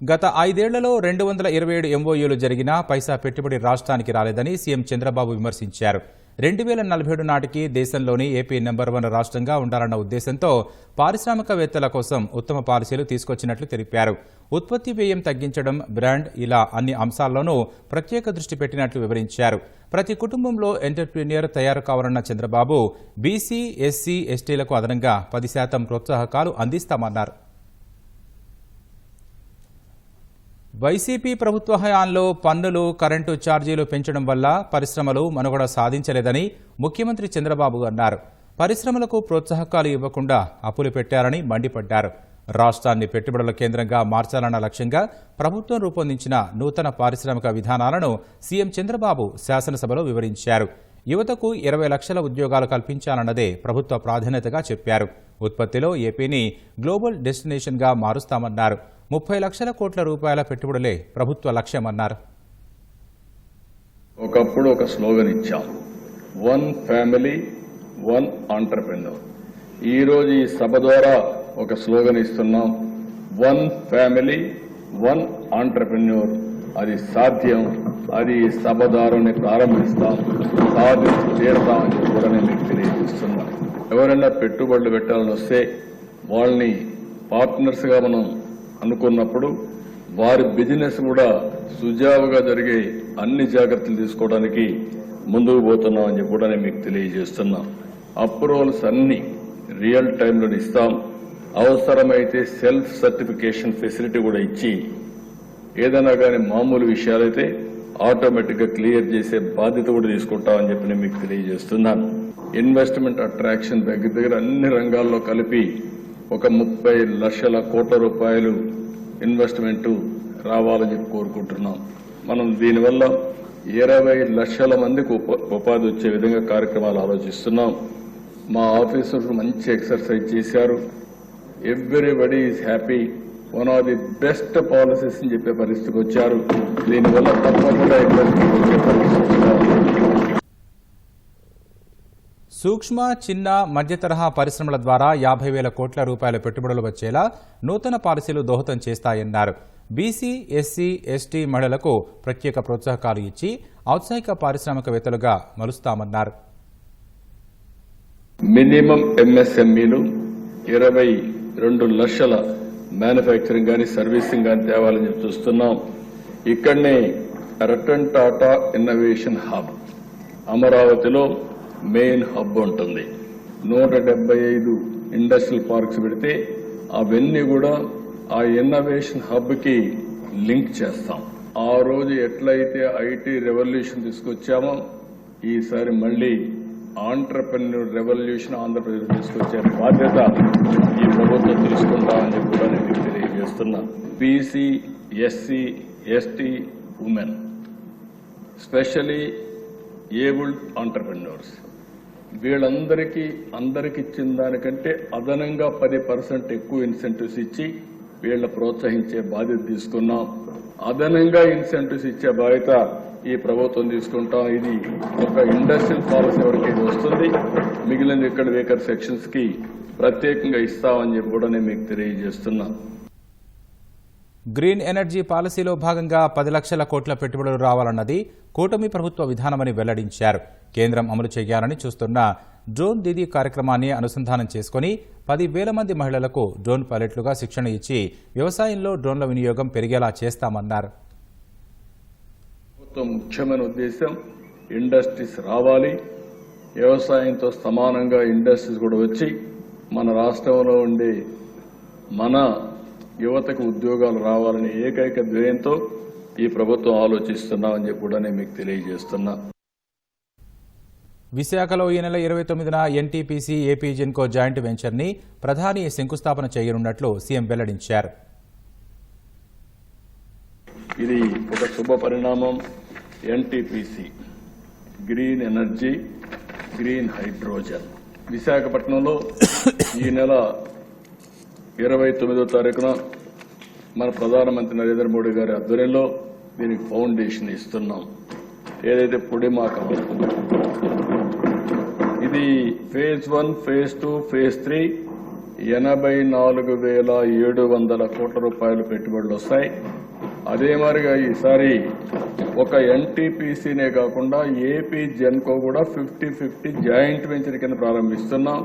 గత ఐదేళ్ళలో రెండు వందల ఇరవై ఏడు ఎంఓయూలు జరిగినా పైసా పెట్టుబడి రాష్ట్రానికి రాలేదని సీఎం చంద్రబాబు విమర్శించారు. రెండు వేల నలభై ఏడు నాటికి దేశంలోని ఏపీ నెంబర్ వన్ రాష్ట్రంగా ఉండాలన్న ఉద్దేశంతో పారిశ్రామికవేత్తల కోసం ఉత్తమ పాలసీలు తీసుకొచ్చినట్లు తెలిపారు. ఉత్పత్తి వ్యయం తగ్గించడం బ్రాండ్ ఇలా అన్ని అంశాల్లోనూ ప్రత్యేక దృష్టి పెట్టినట్లు వివరించారు. ప్రతి కుటుంబంలో ఎంటర్ప్రీనియర్ తయారు కావాలన్న చంద్రబాబు బీసీ ఎస్సీ ఎస్టీలకు అదనంగా పది శాతం ప్రోత్సాహకాలు అందిస్తామన్నారు. వైసీపీ ప్రభుత్వ హయాంలో పన్నులు కరెంటు ఛార్జీలు పెంచడం వల్ల పరిశ్రమలు మనుగడ సాధించలేదని ముఖ్యమంత్రి చంద్రబాబు అన్నారు. పరిశ్రమలకు ప్రోత్సాహకాలు ఇవ్వకుండా అప్పులు పెట్టారని మండిపడ్డారు. రాష్ట్రాన్ని పెట్టుబడుల కేంద్రంగా మార్చాలన్న లక్ష్యంగా ప్రభుత్వం రూపొందించిన నూతన పారిశ్రామిక విధానాలను సీఎం చంద్రబాబు శాసనసభలో వివరించారు. యువతకు ఇరవై లక్షల ఉద్యోగాలు కల్పించాలన్నదే ప్రభుత్వ ప్రాధాన్యతగా చెప్పారు. ఉత్పత్తిలో ఏపీని గ్లోబల్ డెస్టినేషన్గా మారుస్తామన్నారు. ముప్పై లక్షల కోట్ల రూపాయల పెట్టుబడులే ప్రభుత్వ లక్ష్యమన్నారు. ఒకప్పుడు ఒక స్లోగన్ ఇచ్చాం. వన్ ఫ్యామిలీ వన్ ఆంటర్ప్రెన్యూర్ ఈరోజు ఈ సభ ద్వారా ఒక స్లోగన్ ఇస్తున్నాం. వన్ ఫ్యామిలీ వన్ ఆంటర్ప్రెన్యూర్ అది సాధ్యం. అది ఈ సభ ద్వారానే ప్రారంభిస్తాం. సాధించి తీరతామని చెప్పి కూడా నేను మీకు తెలియజేస్తున్నాను. ఎవరైనా పెట్టుబడులు పెట్టాలని వస్తే వాళ్ళని పార్ట్నర్స్గా మనం అనుకున్నప్పుడు వారి బిజినెస్ కూడా సుజావుగా జరిగే అన్ని జాగ్రత్తలు తీసుకోవడానికి ముందుకు పోతున్నాం అని చెప్పి కూడా నేను మీకు తెలియజేస్తున్నా. అప్రూవల్స్ అన్ని రియల్ టైంలో ఇస్తాం. అవసరమైతే సెల్ఫ్ సర్టిఫికేషన్ ఫెసిలిటీ కూడా ఇచ్చి ఏదైనా కానీ మామూలు విషయాలైతే ఆటోమేటిక్గా క్లియర్ చేసే బాధ్యత కూడా తీసుకుంటామని చెప్పి నేను మీకు తెలియజేస్తున్నాను. ఇన్వెస్ట్మెంట్ అట్రాక్షన్ దగ్గర దగ్గర అన్ని రంగాల్లో కలిపి ఒక ముప్పై లక్షల కోట్ల రూపాయలు ఇన్వెస్ట్మెంట్ రావాలని చెప్పి కోరుకుంటున్నాం. మనం దీనివల్ల ఇరవై లక్షల మందికి ఉపాధి వచ్చే విధంగా కార్యక్రమాలు ఆలోచిస్తున్నాం. మా ఆఫీసర్స్ మంచి ఎక్సర్సైజ్ చేశారు. Everybody is happy one of the best policies అని చెప్పే పరిస్థితికి వచ్చారు. దీనివల్ల తప్పకుండా ఇన్వెస్ట్మెంట్ వచ్చే పరిస్థితి సూక్ష్మ చిన్న మధ్య తరహా పరిశ్రమల ద్వారా యాభై వేల కోట్ల రూపాయల పెట్టుబడులు వచ్చేలా నూతన పాలసీలు దోహదం చేస్తాయన్నారు. బీసీ ఎస్సీ ఎస్టీ మహిళలకు ప్రత్యేక ప్రోత్సాహకాలు ఇచ్చి ఔత్సాహిక పారిశ్రామికవేత్తలుగా మలుస్తామన్నారు. మినిమం ఎంఎస్ఎంఈలు ఇరవై రెండు లక్షల మ్యానుఫ్యాక్చరింగ్ కానీ సర్వీసింగ్ కానీ తేవాలని చెప్పి చూస్తున్నాం. ఇక్కడనే రతన్ టాటా ఇన్నోవేషన్ హబ్ అమరావతిలో మెయిన్ హబ్ ఉంటుంది. నూట డెబ్బై ఐదు ఇండస్ట్రియల్ పార్క్స్ పెడితే అవన్నీ కూడా ఆ ఇన్నోవేషన్ హబ్కి లింక్ చేస్తాం. ఆ రోజు ఎట్లయితే ఐటీ రెవల్యూషన్ తీసుకొచ్చామో ఈసారి మళ్ళీ ఆంటర్ప్రెన్యూర్ రెవల్యూషన్ ఆంధ్రప్రదేశ్ తీసుకొచ్చే బాధ్యత ఈ ప్రభుత్వం తీసుకుంటామని చెప్పి కూడా నేను తెలియజేస్తున్నా. BC SC ST women specially abled entrepreneurs. వీళ్ళందరికీ అందరికి ఇచ్చిన దానికంటే అదనంగా పది పర్సెంట్ ఎక్కువ ఇన్సెంటివ్స్ ఇచ్చి వీళ్ళ ప్రోత్సహించే బాధ్యత తీసుకున్నాం. అదనంగా ఇన్సెంటివ్స్ ఇచ్చే బాధ్యత ఈ ప్రభుత్వం తీసుకుంటాం. ఇది ఒక ఇండస్ట్రియల్ పాలసీ వరకు వస్తుంది. మిగిలిన ఇక్కడ వేకర్ సెక్షన్స్కి ప్రత్యేకంగా ఇస్తామని చెప్పి కూడా నేను మీకు తెలియజేస్తున్నా. గ్రీన్ ఎనర్జీ పాలసీలో భాగంగా పది లక్షల కోట్ల పెట్టుబడులు రావాలన్నది కూటమి ప్రభుత్వ విధానమని వెల్లడించారు. కేంద్రం అమలు చేయాలని చూస్తున్న డ్రోన్ దీదీ కార్యక్రమాన్ని అనుసంధానం చేసుకుని పది వేల మంది మహిళలకు డ్రోన్ పైలట్లుగా శిక్షణ ఇచ్చి వ్యవసాయంలో డ్రోన్ల వినియోగం పెరిగేలా చేస్తామన్నారు. ప్రభుత్వం ముఖ్యమైన ఉద్దేశం ఇండస్ట్రీస్ రావాలి. వ్యవసాయంతో సమానంగా ఇండస్ట్రీస్ కూడా వచ్చి మన రాష్ట్రంలో ఉండే మన యువతకు ఉద్యోగాలు రావాలనే ఏకైక ధ్యేయంతో ఈ ప్రభుత్వం ఆలోచిస్తున్నామని చెప్పి కూడా నేను మీకు తెలియజేస్తున్నా. విశాఖలో ఈ నెల ఇరవై తొమ్మిదిన ఎన్టీపీసీ ఏపీ జిన్కో జాయింట్ వెంచర్ని ప్రధాని శంకుస్థాపన చేయనున్నట్లు సీఎం వెల్లడించారు. ఇది ఒక శుభ పరిణామం. NTPC green energy green hydrogen. విశాఖపట్నంలో ఈ నెల ఇరవై తొమ్మిదో తారీఖున మన ప్రధానమంత్రి నరేంద్ర మోడీ గారి ఆధ్వర్యంలో దీనికి ఫౌండేషన్ ఇస్తున్నాం. ఏదైతే పొడిమాకం phase one phase two phase three ఎనభై నాలుగు వేల ఏడు వందల కోట్ల రూపాయలు పెట్టుబడులు వస్తాయి. అదే మరిగా ఈసారి ఒక ఎన్టీపీసీనే కాకుండా ఏపీ జెన్కో కూడా ఫిఫ్టీ ఫిఫ్టీ జాయింట్ వెంచర్ కింద ప్రారంభిస్తున్నాం.